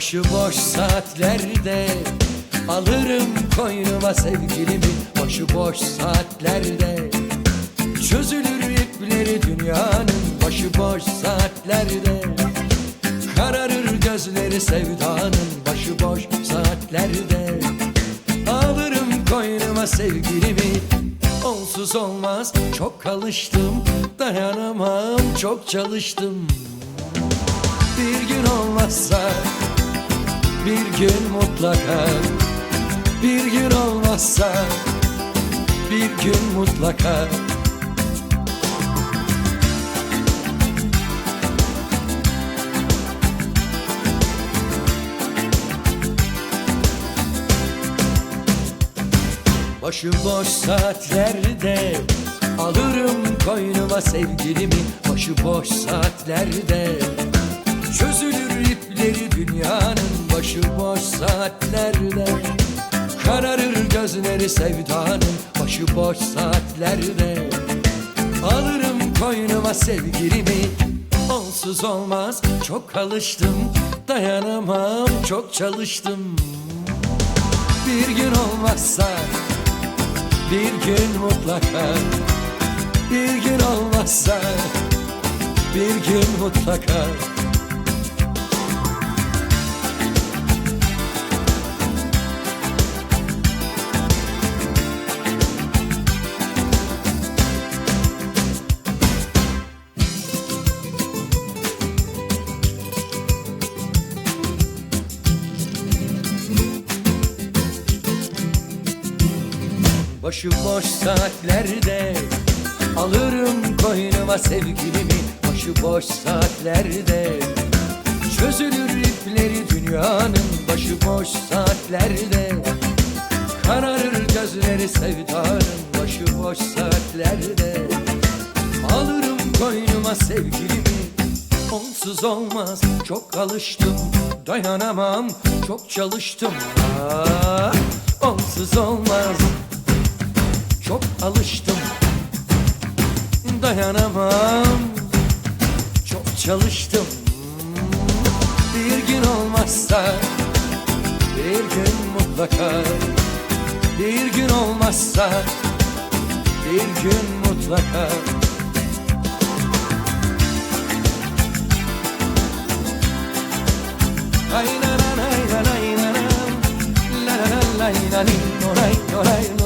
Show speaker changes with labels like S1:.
S1: Başıboş saatlerde Alırım koynuma sevgilimi. Başıboş saatlerde Çözülür ipleri dünyanın. Başıboş saatlerde Kararır gözleri sevdanın. Başıboş saatlerde Alırım koynuma sevgilimi. Onsuz olmaz çok alıştım Dayanamam çok çalıştım. Bir gün olmazsa Bir gün mutlaka Bir gün olmazsa Bir gün mutlaka. Başıboş saatlerde Alırım koynuma sevgilimi. Başıboş saatlerde Çözülür ipleri dünyanın Başıboş saatlerde Kararır gözleri sevdanın Başıboş saatlerde Alırım koynuma sevgilimi Onsuz olmaz çok alıştım Dayanamam çok çalıştım. Bir gün olmazsa bir gün mutlaka bir gün olmazsa bir gün mutlaka Başıboş saatlerde Alırım koynuma sevgilimi. Başıboş saatlerde Çözülür ipleri dünyanın. Başıboş saatlerde Kararır gözleri sevdanın. Başıboş saatlerde Alırım koynuma sevgilimi. Onsuz olmaz çok alıştım Dayanamam çok çalıştım. Ah, Dayanamam Çok çalıştım Bir gün olmazsa Bir gün mutlaka Bir gün olmazsa Bir gün mutlaka Ay na na na na na na na la la la la la la